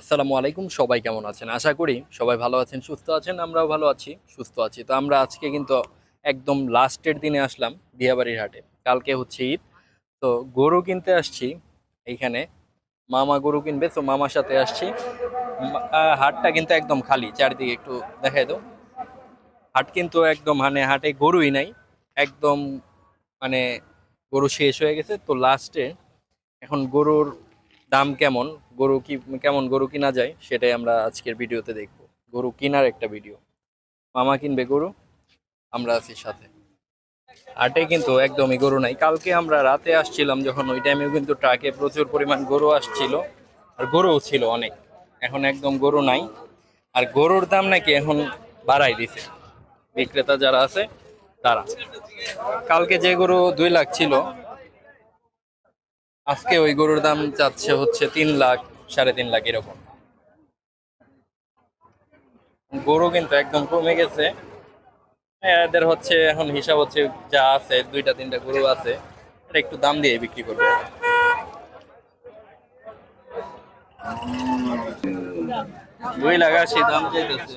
আসসালামু আলাইকুম, সবাই কেমন আছেন? আশা করি সবাই ভালো আছেন, সুস্থ আছেন, আমরাও ভালো আছি, সুস্থ আছি। তো আমরা আজকে কিন্তু একদম লাস্টের দিনে আসলাম বিয়াবাড়ির হাটে। কালকে হচ্ছে ঈদ। তো গরু কিনতে আসছি এইখানে। মামা গরু কিনবে, তো মামার সাথে আসছি। হাটটা কিন্তু একদম খালি, চারিদিকে একটু দেখাই দাও। হাট কিন্তু একদম মানে হাটে গরুই নাই, একদম মানে গরু শেষ হয়ে গেছে। তো লাস্টে এখন গরুর দাম কেমন, গরু কি, কেমন গরু কিনা যায়, সেটাই আমরা আজকের ভিডিওতে দেখব। গরু কেনার একটা ভিডিও। মামা কিনবে গরু? আমরা আছি সাথে। হাটে কিন্তু একদমই গরু নাই। কালকে আমরা রাতে আসছিলাম যখন ওই টাইমেও কিন্তু ট্রাকে প্রচুর পরিমাণ গরু আসছিল। আর গরুও ছিল অনেক। এখন একদম গরু নাই। আর গরুর দাম নাকি এখন বাড়াই দিছে। বিক্রেতা যারা আছে, তারা। কালকে যে গরু দুই লাখ ছিল আজকে ওই গরুর দাম যাচ্ছে হচ্ছে তিন লাখ, সাড়ে তিন লাখ এরকম। গরু কিন্তু একদম কমে গেছে। এদের হচ্ছে এখন হিসাব হচ্ছে যা আছে, দুইটা, তিনটা গরু আছে এটা একটু দাম দিয়ে বিক্রি করবে। দুই লাখ আশি দাম চাইতেছে।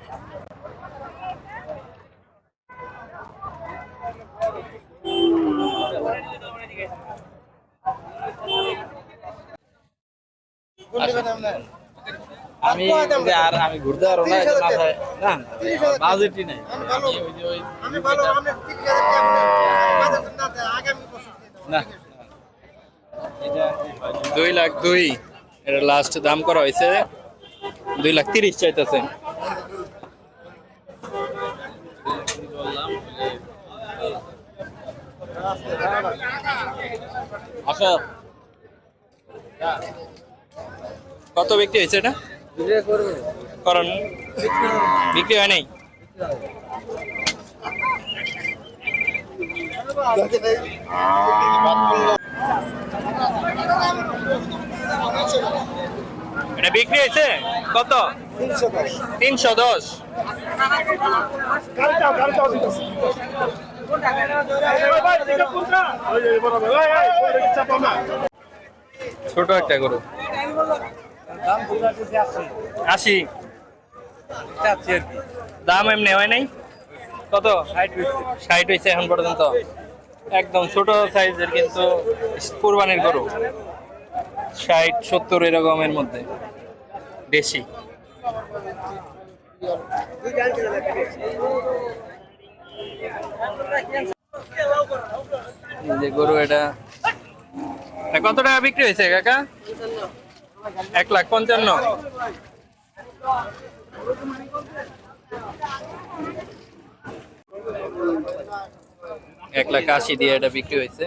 আমি আর আমি ঘুরতে পারব না না বাজেটই নাই। না। দুই লাখ দুই। এটা লাস্ট দাম করা হয়েছে। দুই লাখ তিরিশ চাইতেছে। আসো। কত বিক্রি হয়েছে এটা? কারণ বিক্রি হয় নাই? এটা বিক্রি হয়েছে? কত? তিনশো দশ। ছোট একটা গরু। আশি। দাম এমনি হয় নাই? কত? ষাট হয়েছে। এখন পর্যন্ত। একদম ছোট সাইজের কিন্তু কুরবানির গরু। ষাট সত্তর এরকমের মধ্যে। বেশি যে গরু এটা কত টাকা বিক্রি হয়েছে কাকা? এক লাখ পঞ্চান্ন। এক লাখ আশি দিয়ে এটা বিক্রি হয়েছে।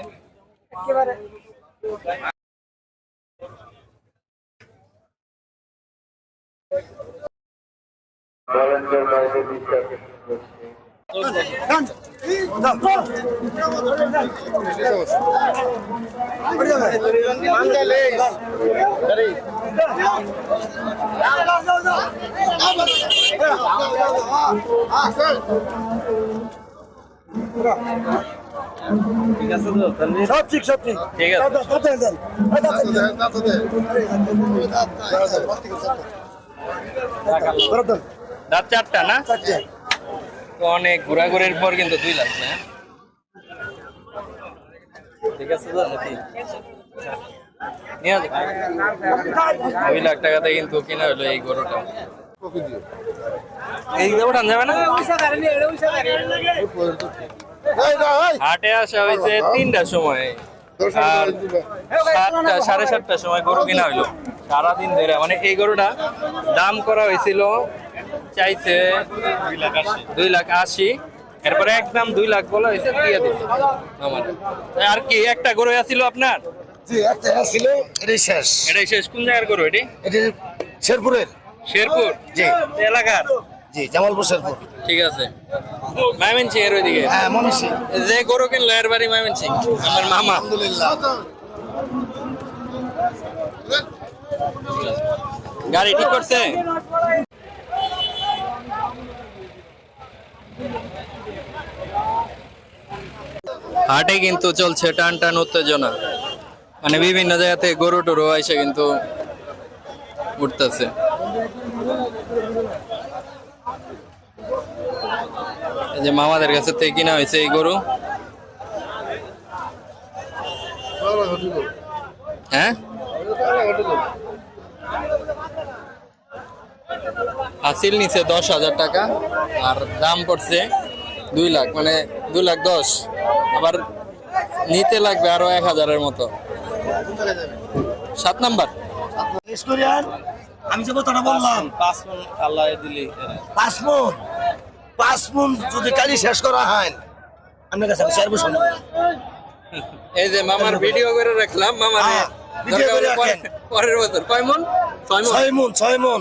ঠিক আছে তো সব ঠিক সব ঠিক ঠিক আছে রাত চারটা। না তো অনেক ঘোরাঘুরির পর কিন্তু দুই লাখ না ঠিক আছে। দুই লাখ টাকাতে কিন্তু কিনা হলো এই গরুটা। এই উঠান যাবে না? হাটে আসা হয়েছে তিনটার সময়। সাড়ে সাতটার সময় গরু কিনা হইল সারাদিন ধরে। মানে এই গরুটা দাম করা হয়েছিল চাইছে দুই লাখ আশি। এরপরে একদম দুই লাখ বলা হয়েছে দিয়ে দিচ্ছে আমার। আর কি একটা গরু আছিল আপনার? জি একটা ছিল এটাই শেষ। এটাই শেষ। কোন জায়গার গরু এটি? এটা শেরপুরের। শেরপুর? জি। এলাকার? জি জামালপুর শেরপুর। ঠিক আছে। এর ওইদিকে? হ্যাঁ যে গরু কিনলো এর বাড়ি আমার মামা। আলহামদুলিল্লাহ। গাড়ি ঠিক করছে? হাটে কিন্তু চলছে টান টান উত্তেজনা। মানে বিভিন্ন জায়গাতে গরু টরু এসে কিন্তু উঠতেছে। যে মামাদের কাছে থেকে কিনা হয়েছে এই গরু। হ্যাঁ? হাসিল নিচে দশ হাজার টাকা, আর দাম পড়ছে দুই লাখ মানে দুই লাখ দশ। আবার নিতে লাগবে আরও এক হাজারের মতো। সাত নাম্বার। আমি যে কথাটা বললাম পাঁচ মন আল্লাহ দিলি। পাঁচ মন পাঁচ মন যদি কালি শেষ করা হয় আপনার কাছে আমি চার বছর নেব। এই যে মামার ভিডিও করে রাখলাম মামার হ্যাঁ, video করে রাখেন। পরের বছর। কয় মন? ছয় মন। ছয় মন ছয় মন।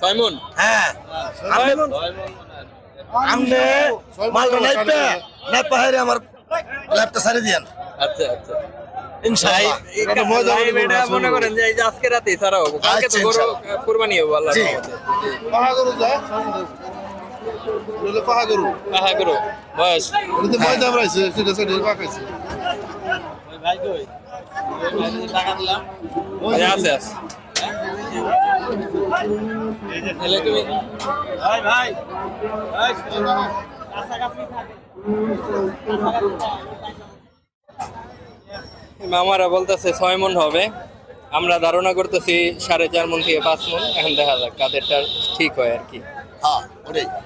ছয় মন। হ্যাঁ আপনি আপনি মালটা নাইপা নাইপা হাইরে আমার ল্যাপটা সারি দিয়েন। আচ্ছা আচ্ছা। মনে করেন যে এই যে আজকে রাতে ছাড়া হব কালকে তো আচ্ছা, গরু ইনশাআল্লাহ। হব আল্লাহ জি। পাহাগরু যায় পাহাগরু কাহা গরু। বয়স। ওটা ময়দা রাইছে সেটা সেটা পাকাইছে। ভাই কই? ওই ভাই যে টাকা দিলাম। আছে আছে। মামারা বলতেছে ছয় মন হবে। আমরা ধারণা করতেছি সাড়ে চার মন থেকে পাঁচ মন। এখন দেখা যাক কাদেরটা ঠিক হয় আর কি। হ্যাঁ ওটাই না, না, দামটা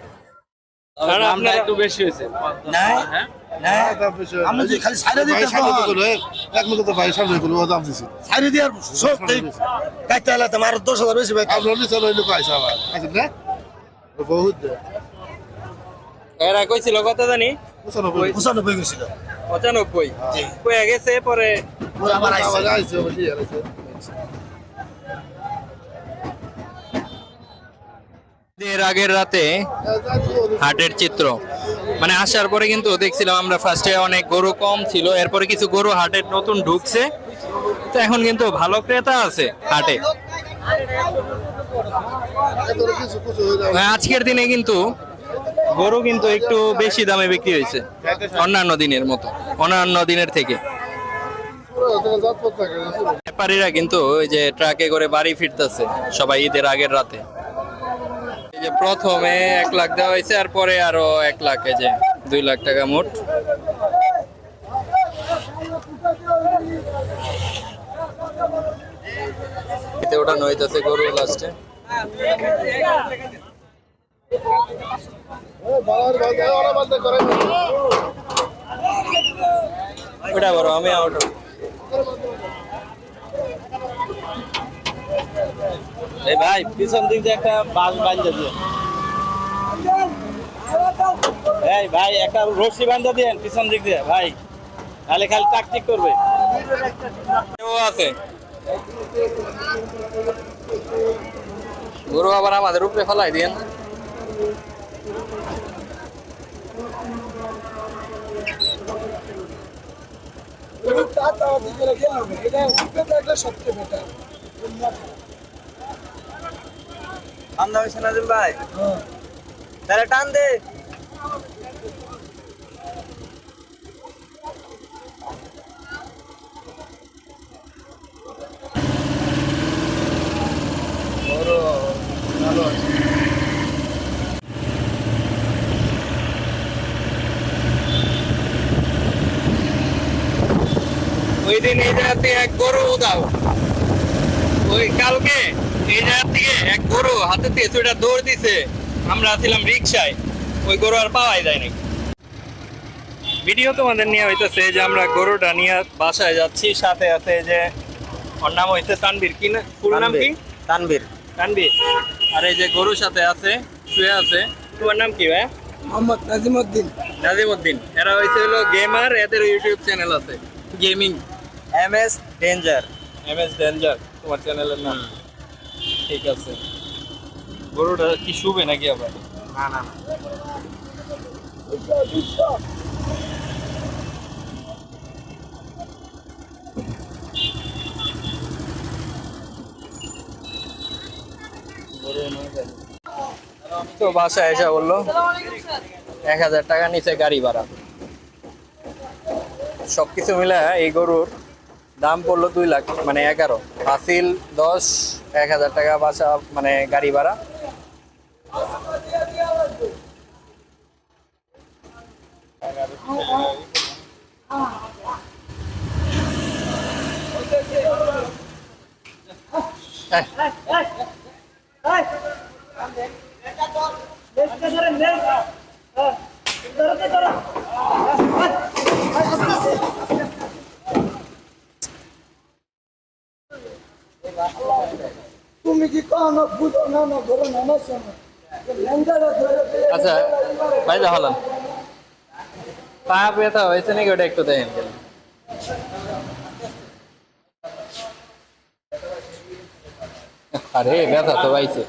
আপনারা- একটু বেশি হয়েছে। না? হ্যাঁ? বহুত এরা কইছিল কত জানি? পঁচানব্বই। কয়ে গেছে পরে আবার আইছে। এর আগের রাতে হাটের চিত্র। মানে আসার পরে কিন্তু দেখছিলাম আমরা ফার্স্টে অনেক গরু কম ছিল, এরপরে কিছু গরু হাটের নতুন ঢুকছে। তো এখন কিন্তু ভালো ক্রেতা আছে হাটে। হয়ে, আজকের দিনে কিন্তু গরু কিন্তু একটু বেশি দামে বিক্রি হয়েছে, অন্যান্য দিনের মতো, অন্যান্য দিনের থেকে। ব্যাপারীরা কিন্তু ওই যে ট্রাকে করে বাড়ি ফিরতেছে, সবাই ঈদের আগের রাতে। যে প্রথমে এক লাখ দেওয়া হয়েছে, আর পরে আরও এক লাখ, এই যে দুই লাখ টাকা মোট। এতে ওঠানো হইতেছে গরু লাস্টে ওটা বড়, আমি আউট এই ভাই পিছন দিক দিয়ে একটা বাস বান্ধা দিয়ে এই ভাই একটা রশি বান্ধা দিয়ে পিছন দিক দিয়ে ভাই। তাহলে খালি টাকটিক করবে। আছে। গরু আবার আমাদের উপরে ফেলাই দিয়েন। তাহলে টান দে। ওই দিন এই থেকে এক গরু দাও। ওই কালকে এই জায়গা থেকে এক গরু হাতে সেটা দৌড় দিছে আমরা ছিলাম রিক্সায় ওই গরু আর পাওয়াই যায়নি ভিডিও তোমাদের নিয়ে হইতেছে যে আমরা গরুটা নিয়ে বাসায় যাচ্ছি সাথে আছে যে ওর নাম হয়েছে তানবীর কি না? ফুল নাম কি? তানবীর তানবীর আর এই যে গরুর সাথে আছে শুয়ে আছে তোমার নাম কি ভাই মোহাম্মদ নাজিমউদ্দিন নাজিমউদ্দিন এরা হয়েছে হলো গেমার এদের ইউটিউব চ্যানেল আছে। Gaming M S danger M S danger তোমার চ্যানেলের নাম। ঠিক আছে। গরুটা কি শুবে নাকি আবার? না না তো বাসায় এসে বলল এক হাজার টাকা নিচে গাড়ি ভাড়া। সবকিছু মিলে এই গরুর দাম পড়ল দুই লাখ মানে এগারো। হাসিল দশ এক হাজার টাকা বাসা মানে গাড়ি ভাড়া ধরো না আমার সঙ্গে লেঙ্গারা ধরে আচ্ছা ভাই দেখালাম পা ব্যথা হয়েছে নাকি ওটা একটু দেখেন আরে, ব্যথা তো পাইছে।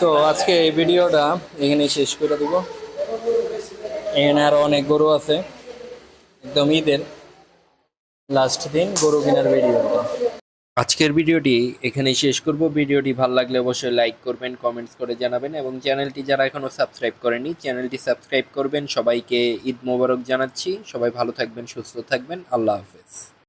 তো আজকে এই ভিডিওটা এখানে শেষ করে দেবো। এখানে আরও অনেক গরু আছে। একদম ঈদের লাস্ট দিন গরু কেনার ভিডিও আজকের ভিডিওটি এখানে শেষ করব। ভিডিওটি ভালো লাগলে অবশ্যই লাইক করবেন কমেন্টস করে জানাবেন এবং চ্যানেলটি যারা এখনও সাবস্ক্রাইব করেনি চ্যানেলটি সাবস্ক্রাইব করবেন। সবাইকে ঈদ মোবারক জানাচ্ছি। সবাই ভালো থাকবেন, সুস্থ থাকবেন। আল্লাহ হাফেজ।